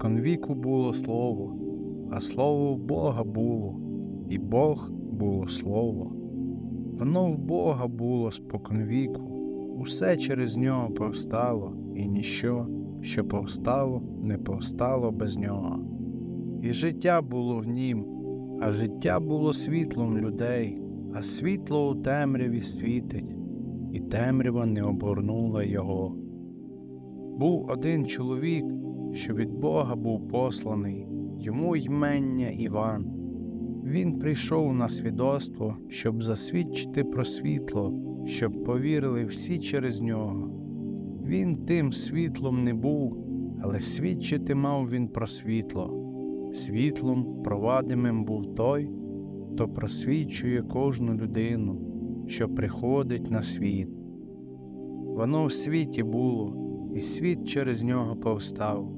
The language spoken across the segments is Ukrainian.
споконвіку було слово, а слово в Бога було, і Бог було слово. Воно в Бога було споконвіку, усе через нього повстало, і ніщо, що повстало, не повстало без нього. І життя було в нім, а життя було світлом людей, а світло у темряві світить, і темрява не обгорнула його. Був один чоловік, що від Бога був посланий, йому ймення Іван. Він прийшов на свідоцтво, щоб засвідчити про світло, щоб повірили всі через нього. Він тим світлом не був, але свідчити мав він про світло. Світлом провадимим був той, хто просвічує кожну людину, що приходить на світ. Воно в світі було, і світ через нього повстав,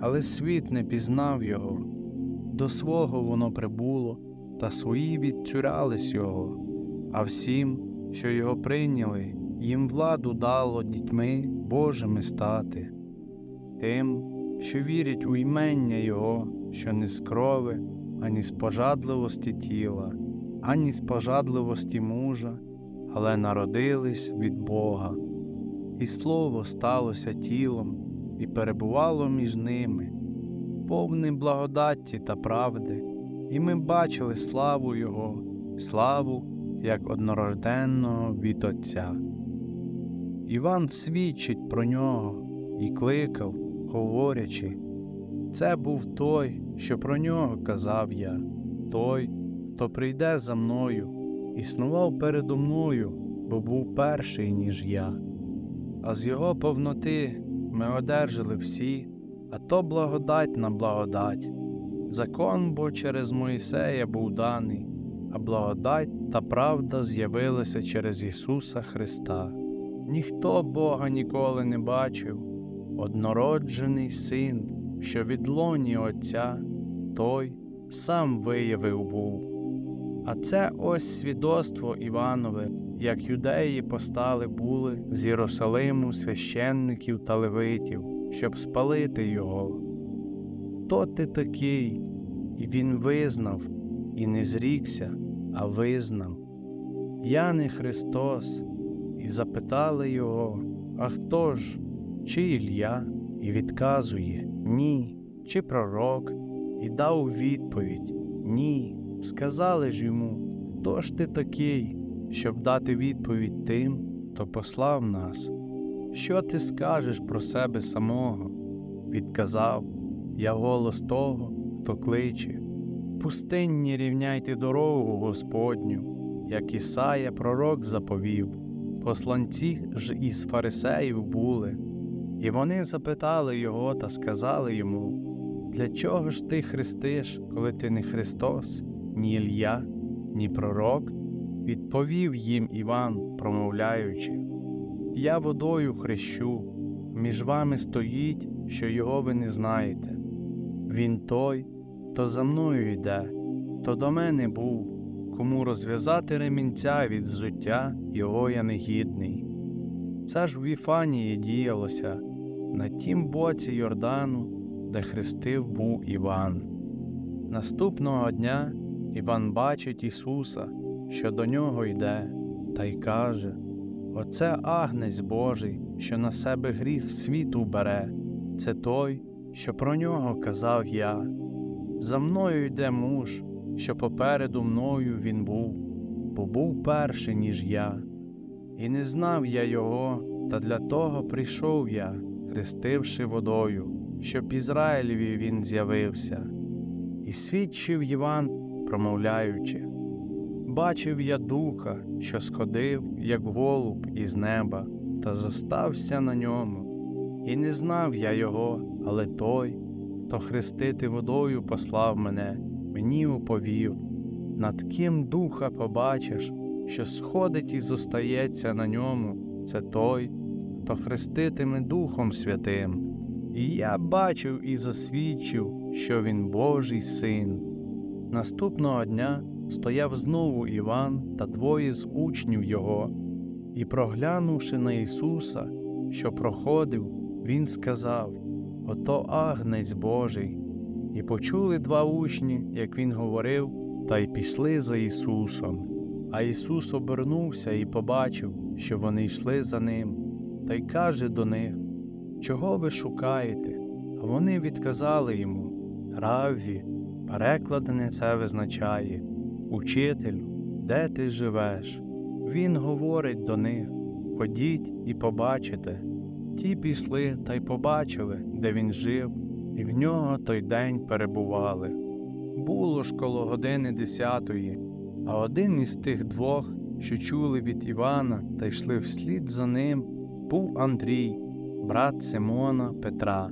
але світ не пізнав його. До свого воно прибуло, та свої відтюрались його, а всім, що його прийняли, їм владу дало дітьми Божими стати, тим, що вірять у імення Його, що не з крови, ані з пожадливості тіла, ані з пожадливості мужа, але народились від Бога. І слово сталося тілом і перебувало між ними, повним благодаті та правди, і ми бачили славу Його, славу як однорожденного від Отця. Іван свідчить про нього і кликав, говорячи, це був той, що про нього казав я, той, хто прийде за мною, існував передо мною, бо був перший, ніж я. А з його повноти ми одержали всі, а то благодать на благодать. Закон бо через Моїсея був даний, а благодать та правда з'явилася через Ісуса Христа. Ніхто Бога ніколи не бачив, однороджений син, що від лоні Отця, той сам виявив був. А це ось свідоцтво Іванове, як юдеї постали були з Єрусалиму священників та левитів, щоб спалити його. Хто ти такий? І він визнав, і не зрікся, а визнав. Я не Христос, і запитали його, а хто ж, чи Ілля, і відказує ні, чи пророк, і дав відповідь Ні. Сказали ж йому, хто ж ти такий, щоб дати відповідь тим, хто послав нас? Що ти скажеш про себе самого? Відказав я голос того, хто кличе. Пустинні рівняйте дорогу Господню, як Ісая пророк заповів. Посланці ж із фарисеїв були, і вони запитали його та сказали йому: Для чого ж ти хрестиш, коли ти не Христос, ні Ілля, ні пророк? Відповів їм Іван, промовляючи: Я водою хрещу, між вами стоїть, що його ви не знаєте. Він той, хто за мною йде, то до мене був, кому розв'язати ремінця від зжиття його я негідний. Це ж в Віфанії діялося на тім боці Йордану, де хрестив був Іван. Наступного дня Іван бачить Ісуса, що до нього йде, та й каже: Оце агнець Божий, що на себе гріх світу бере, це той, що про нього казав я. За мною йде муж, що попереду мною він був, бо був перший, ніж я, і не знав я його, та для того прийшов я, хрестивши водою, щоб Ізраїлеві він з'явився. І свідчив Іван, промовляючи, бачив я духа, що сходив, як голуб із неба, та зостався на ньому, і не знав я його, але той, хто хрестити водою послав мене, мені оповів, над ким духа побачиш, що сходить і зостається на ньому, це той, хто хреститиме Духом Святим. І я бачив і засвідчив, що він Божий син. Наступного дня стояв знову Іван та двоє з учнів його, і, проглянувши на Ісуса, що проходив, він сказав: ото агнець Божий. І почули два учні, як він говорив, та й пішли за Ісусом. А Ісус обернувся і побачив, що вони йшли за ним, та й каже до них: Чого ви шукаєте? А вони відказали йому Равві, перекладене це визначає, Учителю, де ти живеш? Він говорить до них Ходіть і побачите. Ті пішли та й побачили, де він жив, і в нього той день перебували. Було ж коло години десятої, а один із тих двох, що чули від Івана та йшли вслід за ним, був Андрій, брат Симона Петра.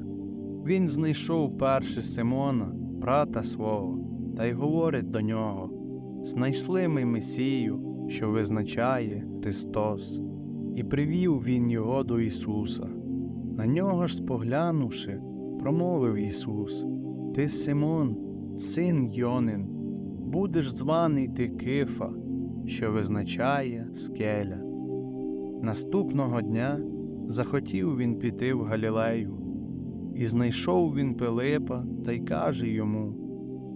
Він знайшов перше Симона, брата свого, та й говорить до нього: Знайшли ми Месію, що визначає Христос, і привів він його до Ісуса. На нього ж споглянувши, промовив Ісус: Ти Симон, син Йонин, будеш званий ти Кифа, що визначає скеля. Наступного дня захотів він піти в Галілею, і знайшов він Пилипа та й каже йому: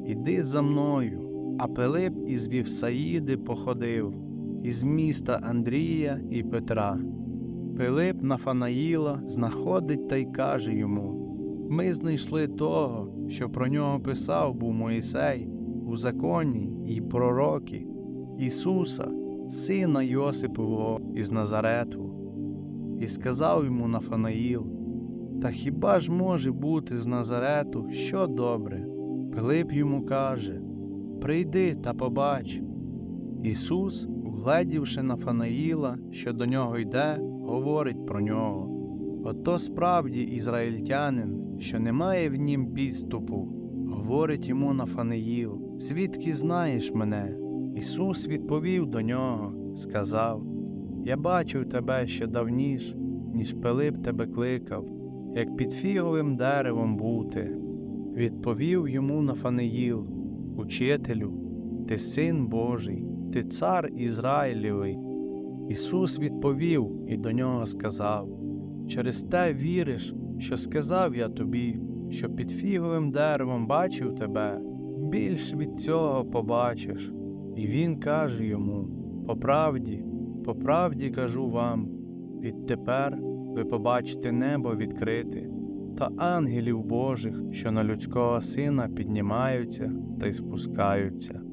Іди за мною. А Пилип із Вівсаїди походив, із міста Андрія і Петра. Пилип Нафанаїла знаходить та й каже йому: Ми знайшли того, що про нього писав був Моїсей у законі і пророки, Ісуса, сина Йосипового із Назарету. І сказав йому Нафанаїл: Та хіба ж може бути з Назарету що добре? Пилип йому каже: Прийди та побач. Ісус, угледівши Нафанаїла, що до нього йде, говорить про нього. Ото справді ізраїльтянин, що немає в нім підступу, говорить йому Нафанаїл, звідки знаєш мене? Ісус відповів до нього, сказав: Я бачив тебе ще давніш, ніж Пилип тебе кликав, як під фіговим деревом бути. Відповів йому Нафанаїл, Учителю, ти син Божий, ти цар Ізраїлєвий. Ісус відповів і до нього сказав: Через те віриш, що сказав я тобі, що під фіговим деревом бачив тебе, більш від цього побачиш. І він каже йому: По правді, по правді кажу вам, відтепер ви побачите небо відкрите, та ангелів Божих, що на людського сина піднімаються та й спускаються.